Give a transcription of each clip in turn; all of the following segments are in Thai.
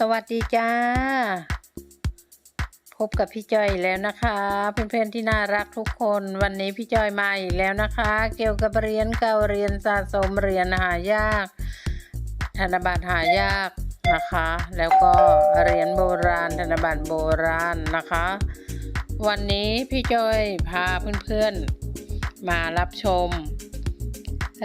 สวัสดีจ้า พบกับพี่จอยแล้วนะคะ เพื่อนๆที่น่ารักทุกคนวันนี้พี่จอยมาอีกแล้วนะคะ เกี่ยวกับเหรียญเก่าเหรียญสะสมเหรียญหายาก ธนบัตรหายากนะคะ แล้วก็เหรียญโบราณ ธนบัตรโบราณนะคะ วันนี้พี่จอยพาเพื่อนๆมารับชม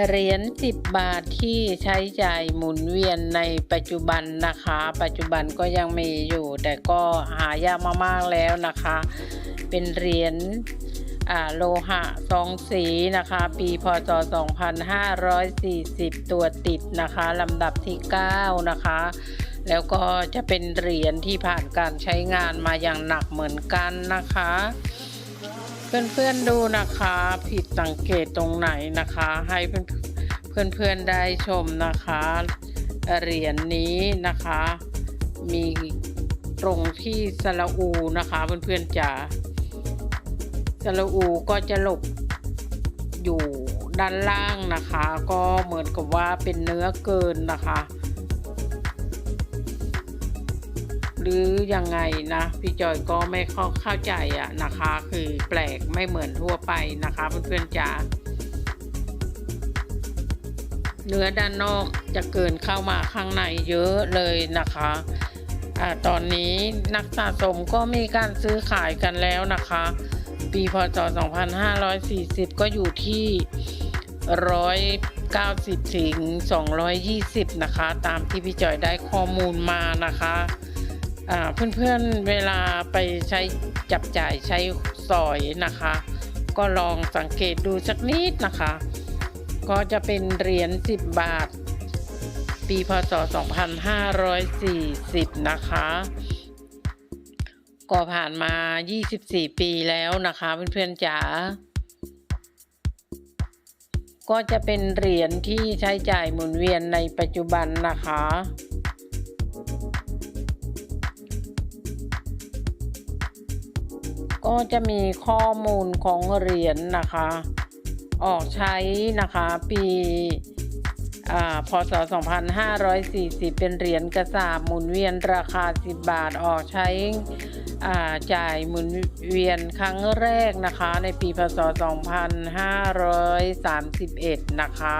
เหรียญ10 บาทที่ใช้จ่ายหมุนเวียนในปัจจุบันนะคะ ปัจจุบันก็ยังมีอยู่ แต่ก็หายากมากๆแล้วนะคะ เป็นเหรียญโลหะสองสีนะคะ ปีพศ 2540 ตัวติดนะคะลำดับที่ 9 นะคะ แล้วก็จะเป็นเหรียญที่ผ่านการใช้งานมาอย่างหนักเหมือนกันนะคะ เพื่อนๆดูนะคะ ผิดสังเกตตรงไหนนะคะ ให้เพื่อนๆได้ชมนะคะเหรียญนนี้นะคะ มีตรงที่สระอูนะคะเพื่อนๆจ๋าสระอูก็จะหลบอยู่ด้านล่างนะคะ ก็เหมือนกับว่าเป็นเนื้อเกินนะคะ รือยังไงนะพี่จอยก็ไม่เข้าเข้าใจอะนะคะ คือแปลกไม่เหมือนทั่วไปนะคะเพื่อนๆจ๋าเนื้อด้านนอกจะเกินเข้ามาข้างในเยอะเลยนะคะอตอนนี้นักสะสมก็มีการซื้อขายกันแล้วนะคะ ปีพศ 2540 ก็อยู่ที่ 190ถึง220 นะคะ ตามที่พี่จอยได้ข้อมูลมานะคะ เพื่อนๆเวลาไปใช้จับจ่ายใช้สอยนะคะ ก็ลองสังเกตดูสักนิดนะคะ ก็จะเป็นเหรียญ10 บาท ปีพศ 2540 นะคะ ก็ผ่านมา 24 ปีแล้วนะคะเพื่อนๆจ๋าก็จะเป็นเหรียญที่ใช้จ่ายหมุนเวียนในปัจจุบันนะคะ ก็จะมีข้อมูลของเหรียญนนะคะ ออกใช้นะคะปีพศ 2540 เป็นเหรียญกระสาบหมุนเวียนราคา 10 บาทออกใช้จ่ายหมุนเวียนครั้งแรกนะคะ ในปีพศ 2531 นะคะ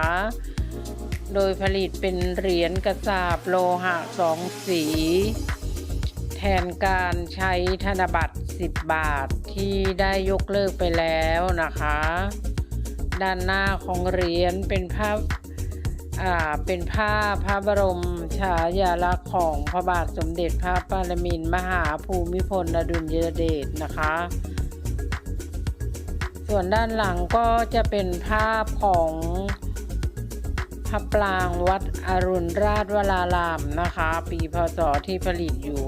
โดยผลิตเป็นเหรียญกระสาบโลหะสองสี แทนการใช้ธนบัตร 10บาทที่ได้ยกเลิกไปแล้วนะคะ ด้านหน้าของเหรียญเป็นภาพเป็นภาพพระบรมฉายาลักษณ์ของพระบาทสมเด็จพระปรมินทรมหาภูมิพลอดุลยเดชนะคะ ส่วนด้านหลังก็จะเป็นภาพของพระปรางวัดอรุณราชวรารามนะคะ ปีพศที่ผลิตอยู่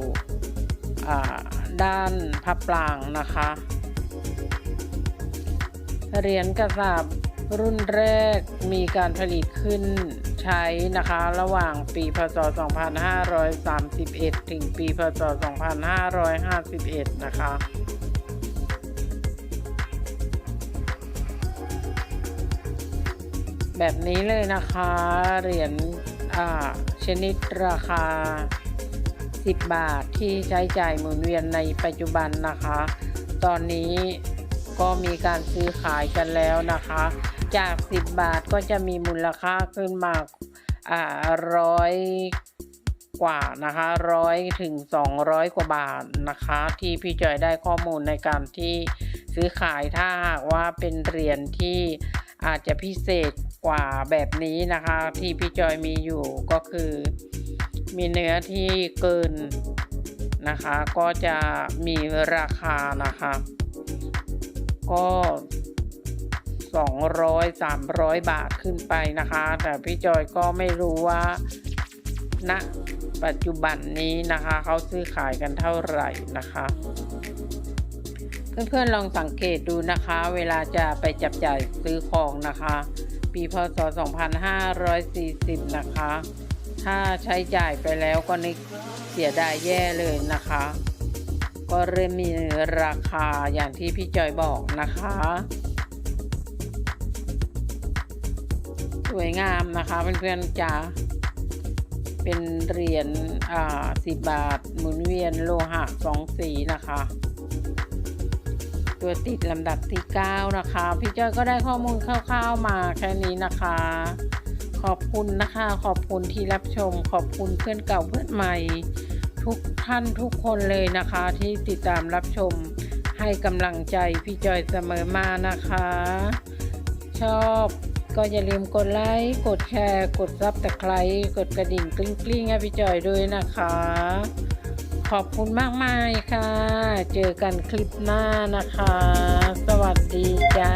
ด้านพระปรางนะคะเหรียญกระสาบรุ่นแรกมีการผลิตขึ้นใช้นะคะ ระหว่างปีพศ 2531 ถึงปีพศ 2551 นะคะแบบนี้เลยนะคะ เหรียญชนิดราคา 10 บาทที่ใช้จ่ายหมุนเวียนในปัจจุบันนะคะ ตอนนี้ก็มีการซื้อขายกันแล้วนะคะ จาก 10 บาทก็จะมีมูลค่าขึ้นมาอ่าร้อยกว่านะคะร้อยถึง 200 กว่าบาทนะคะ ที่พี่จอยได้ข้อมูลในการที่ซื้อขายถ้าหากว่าเป็นเหรียญที่อาจจะพิเศษกว่าแบบนี้นะคะ ที่พี่จอยมีอยู่ก็คือ มีเนื้อที่เกินนะคะ ก็จะมีราคานะคะ ก็ 200 300 บาทขึ้นไปนะคะ แต่พี่จอยก็ไม่รู้ว่าณนะปัจจุบันนี้นะคะเขาซื้อขายกันเท่าไหร่นะคะ เพื่อนๆลองสังเกตดูนะคะ เวลาจะไปจับจ่ายซื้อของนะคะ ปีพศ 2540 นะคะ ถ้าใช้จ่ายไปแล้วก็นึกเสียดายแย่เลยนะคะ ก็เริ่มมีราคาอย่างที่พี่จอยบอกนะคะ สวยงามนะคะเพื่อนๆจ๋าเป็นเหรียญอ่าสิบบาท หมุนเวียนโลหะสองสีนะคะ ตัวติดลำดับที่ 9 นะคะ พี่จ้อยก็ได้ข้อมูลคร่าวๆมาแค่นี้นะคะ ขอบคุณนะคะ ขอบคุณที่รับชม ขอบคุณเพื่อนเก่าเพื่อนใหม่ ทุกท่านทุกคนเลยนะคะ ที่ติดตามรับชมให้กำลังใจพี่จอยเสมอมานะคะ ชอบก็อย่าลืมกดไลค์กดแชร์ กดซับตะไคร้กดกระดิ่งกลิ้งกลิ้งให้พี่จอยด้วยนะคะ ขอบคุณมากมายค่ะ เจอกันคลิปหน้านะคะ สวัสดีจ้า